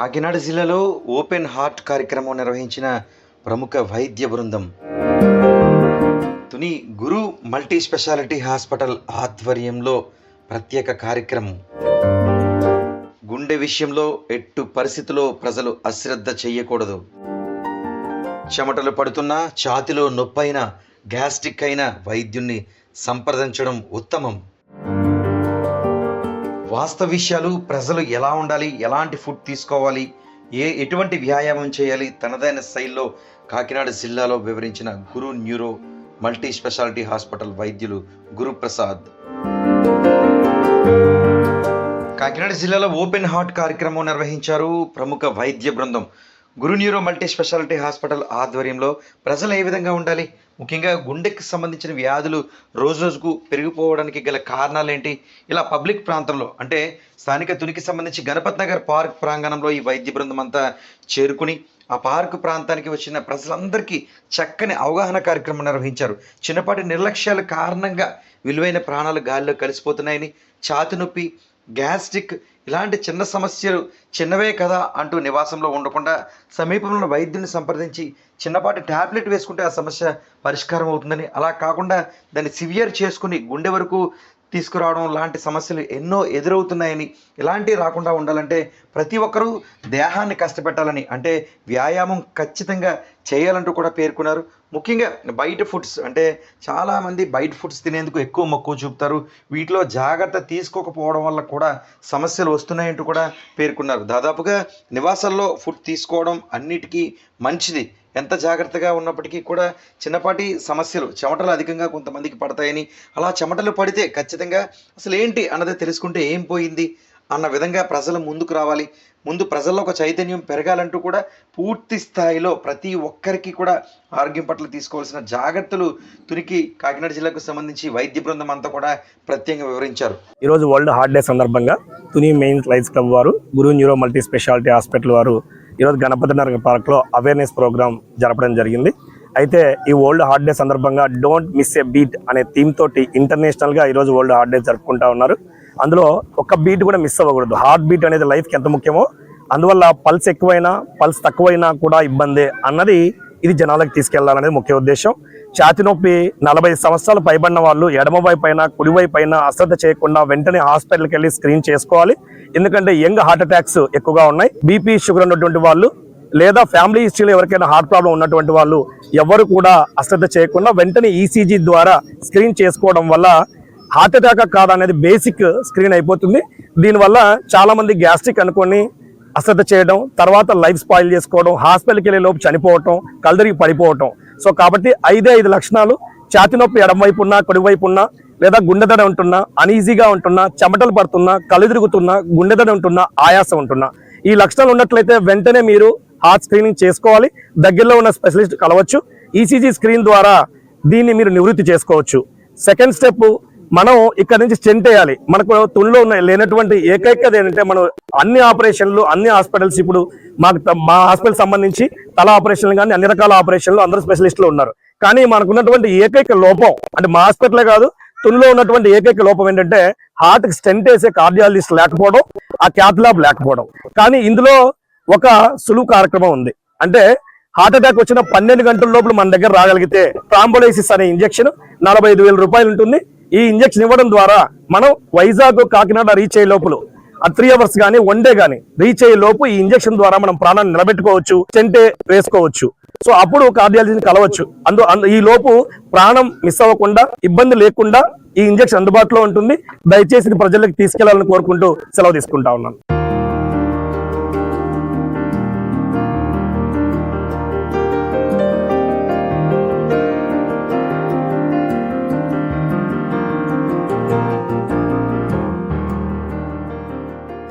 కాకినాడ జిల్లాలో open heart కార్యక్రమం నిర్వహించిన ప్రముఖ వైద్య బృందం. Tuni Guru multi speciality hospital ఆధ్వర్యంలో ప్రత్యేక కార్యక్రమం. గుండె విషయంలో ఎట్టు పరిస్థితిలో ప్రజలు అశ్రద్ధ చేయకూడదు. చెమటలు పడుతున్నా ఛాతిలో నొప్పైన గ్యాస్ట్రిక్ అయిన వైద్యుణ్ణి సంప్రదించడం ఉత్తమం. వాస్తవ విషయాలు ప్రజలు ఎలా ఉండాలి ఎలాంటి ఫుడ్ తీసుకోవాలి ఏ ఎటువంటి వ్యాయామం చేయాలి తనదైన శైలిలో కాకినాడ జిల్లాలో వివరించిన Guru neuro multi speciality hospital వైద్యులు గురుప్రసాద్. కాకినాడ జిల్లాలో ఓపెన్ హార్ట్ కార్యక్రమం నిర్వహించారు ప్రముఖ వైద్య బృందం Guru neuro multi speciality hospital ఆధ్వర్యంలో ప్రజలు ఏ విధంగా ఉండాలి? ముఖ్యంగా గుండెకి సంబంధించిన వ్యాధులు రోజు రోజుకు పెరిగిపోవడానికి గల కారణాలు ఏంటి ఇలా పబ్లిక్ ప్రాంతంలో అంటే స్థానిక తునికి సంబంధించి గణపత్ నగర్ పార్క్ ప్రాంగణంలో ఈ వైద్య బృందం అంతా చేరుకుని ఆ పార్క్ ప్రాంతానికి వచ్చిన ప్రజలందరికీ చక్కని అవగాహన కార్యక్రమం నిర్వహించారు. చిన్నపాటి నిర్లక్ష్యాల కారణంగా విలువైన ప్రాణాలు గాలిలో కలిసిపోతున్నాయని ఛాతి నొప్పి గ్యాస్ట్రిక్ ఇలాంటి చిన్న సమస్యలు చిన్నవే కదా అంటూ నివాసంలో ఉండకుండా సమీపంలో ఉన్న వైద్యుని సంప్రదించి చిన్నపాటి ట్యాబ్లెట్ వేసుకుంటే ఆ సమస్య పరిష్కారం అవుతుందని. అలా కాకుండా దాన్ని సివియర్ చేసుకుని గుండె వరకు తీసుకురావడం లాంటి సమస్యలు ఎన్నో ఎదురవుతున్నాయని. ఇలాంటివి రాకుండా ఉండాలంటే ప్రతి ఒక్కరూ దేహాన్ని కష్టపెట్టాలని అంటే వ్యాయామం ఖచ్చితంగా చేయాలంటూ కూడా పేర్కొన్నారు. ముఖ్యంగా బయట ఫుడ్స్ అంటే చాలామంది బయట ఫుడ్స్ తినేందుకు ఎక్కువ మక్కువ చూపుతారు. వీటిలో జాగ్రత్త తీసుకోకపోవడం వల్ల కూడా సమస్యలు వస్తున్నాయంటూ కూడా పేర్కొన్నారు. దాదాపుగా నివాసాల్లో ఫుడ్ తీసుకోవడం అన్నిటికీ మంచిది. ఎంత జాగ్రత్తగా ఉన్నప్పటికీ కూడా చిన్నపాటి సమస్యలు చెమటలు అధికంగా కొంతమందికి పడతాయని అలా చెమటలు పడితే ఖచ్చితంగా అసలు ఏంటి అన్నది తెలుసుకుంటే ఏం పోయింది? అన్న విధంగా ప్రజలు ముందుకు రావాలి. ముందు ప్రజల్లో ఒక చైతన్యం పెరగాలంటూ కూడా పూర్తి స్థాయిలో ప్రతి ఒక్కరికి కూడా ఆరోగ్యం పట్ల తీసుకోవాల్సిన జాగ్రత్తలు తురికి కాకినాడ జిల్లాకు సంబంధించి వైద్య బృందం అంతా కూడా ప్రత్యేకంగా వివరించారు. ఈరోజు వరల్డ్ హార్ట్ డే సందర్భంగా తుని మెయిన్ లైన్స్ క్లబ్ వారు Guru neuro multi speciality hospital వారు ఈరోజు గణపతి నగర్ పార్క్లో అవేర్నెస్ ప్రోగ్రామ్ జరపడం జరిగింది. అయితే ఈ వరల్డ్ హార్ట్ డే సందర్భంగా డోంట్ మిస్ ఎ బీట్ అనే థీమ్ తోటి ఇంటర్నేషనల్గా ఈరోజు వరల్డ్ హార్ట్ డే జరుపుకుంటా ఉన్నారు. అందులో ఒక్క బీట్ కూడా మిస్ అవ్వకూడదు. హార్ట్ బీట్ అనేది లైఫ్కి ఎంత ముఖ్యమో అందువల్ల పల్స్ ఎక్కువైనా పల్స్ తక్కువైనా కూడా ఇబ్బందే అన్నది ఇది జనాలకు తీసుకెళ్ళాలనేది ముఖ్య ఉద్దేశం. ఛాతి నొప్పి నలభై సంవత్సరాలు పైబడిన వాళ్ళు ఎడమవైపు అయినా కుడివైపు అయినా అశ్రద్ధ చేయకుండా వెంటనే హాస్పిటల్కి వెళ్ళి స్క్రీన్ చేసుకోవాలి. ఎందుకంటే యంగ్ హార్ట్ అటాక్స్ ఎక్కువగా ఉన్నాయి. బీపీ షుగర్ ఉన్నటువంటి వాళ్ళు లేదా ఫ్యామిలీ హిస్టరీలో ఎవరికైనా హార్ట్ ప్రాబ్లం ఉన్నటువంటి వాళ్ళు ఎవరు కూడా అశ్రద్ధ చేయకుండా వెంటనే ఈసీజీ ద్వారా స్క్రీన్ చేసుకోవడం వల్ల హార్ట్ అటాక్ కాదు అనేది బేసిక్ స్క్రీన్ అయిపోతుంది. దీనివల్ల చాలామంది గ్యాస్ట్రిక్ అనుకొని అశ్రద్ధ చేయడం తర్వాత లైఫ్ స్పాయిల్ చేసుకోవడం హాస్పిటల్కి వెళ్ళే లోపు చనిపోవటం కలదరికి పడిపోవటం. సో కాబట్టి ఐదే ఐదు లక్షణాలు ఛాతి నొప్పి ఎడమవైపు ఉన్నా కుడివైపు ఉన్నా లేదా గుండెదడ ఉంటున్నా అనీజీగా ఉంటున్నా చెమటలు పడుతున్నా కళ్ళు తిరుగుతున్నా గుండెదడ ఉంటున్నా ఆయాసం ఉంటున్నా. ఈ లక్షణాలు ఉన్నట్లయితే వెంటనే మీరు హార్ట్ స్క్రీనింగ్ చేసుకోవాలి. దగ్గరలో ఉన్న స్పెషలిస్ట్ కలవచ్చు. ఈసీజీ స్క్రీన్ ద్వారా దీన్ని మీరు నివృత్తి చేసుకోవచ్చు. సెకండ్ స్టెప్ మనం ఇక్కడ నుంచి స్టెంట్ వేయాలి. మనకు తుల్లో ఉన్న లేనటువంటి ఏకైకది ఏంటంటే మనం అన్ని ఆపరేషన్లు అన్ని హాస్పిటల్స్ ఇప్పుడు మాకు త- మా హాస్పిటల్ సంబంధించి తల ఆపరేషన్లు కానీ అన్ని రకాల ఆపరేషన్లు అందరూ స్పెషలిస్టులు ఉన్నారు. కానీ మనకు ఉన్నటువంటి ఏకైక లోపం అంటే మా హాస్పిటలే కాదు తుల్లో ఉన్నటువంటి ఏకైక లోపం ఏంటంటే హార్ట్కి స్టెంట్ వేసే కార్డియాలజిస్ట్ లేకపోవడం ఆ క్యాత్ ల్యాబ్ లేకపోవడం. కానీ ఇందులో ఒక సులువు కార్యక్రమం ఉంది. అంటే హార్ట్ అటాక్ వచ్చిన పన్నెండు గంటల లోపల మన దగ్గర రాగలిగితే ట్రాంబోలైసిస్ అనే ఇంజెక్షన్ నలభై ఐదు వేల రూపాయలు ఉంటుంది. ఈ ఇంజెక్షన్ ఇవ్వడం ద్వారా మనం వైజాగ్ కాకినాడ రీచ్ అయ్యే లోపల ఆ త్రీ అవర్స్ కానీ వన్ డే కానీ రీచ్ అయ్యే లోపు ఈ ఇంజక్షన్ ద్వారా మనం ప్రాణాన్ని నిలబెట్టుకోవచ్చు చెంటే వేసుకోవచ్చు. సో అప్పుడు కార్డియాలజీని కలవచ్చు. అందు అందు- ఈ లోపు ప్రాణం మిస్ అవ్వకుండా ఇబ్బంది లేకుండా ఈ ఇంజెక్షన్ అందుబాటులో ఉంటుంది. దయచేసి ప్రజలకు తీసుకెళ్ళాలని కోరుకుంటూ సెలవు తీసుకుంటా ఉన్నాను.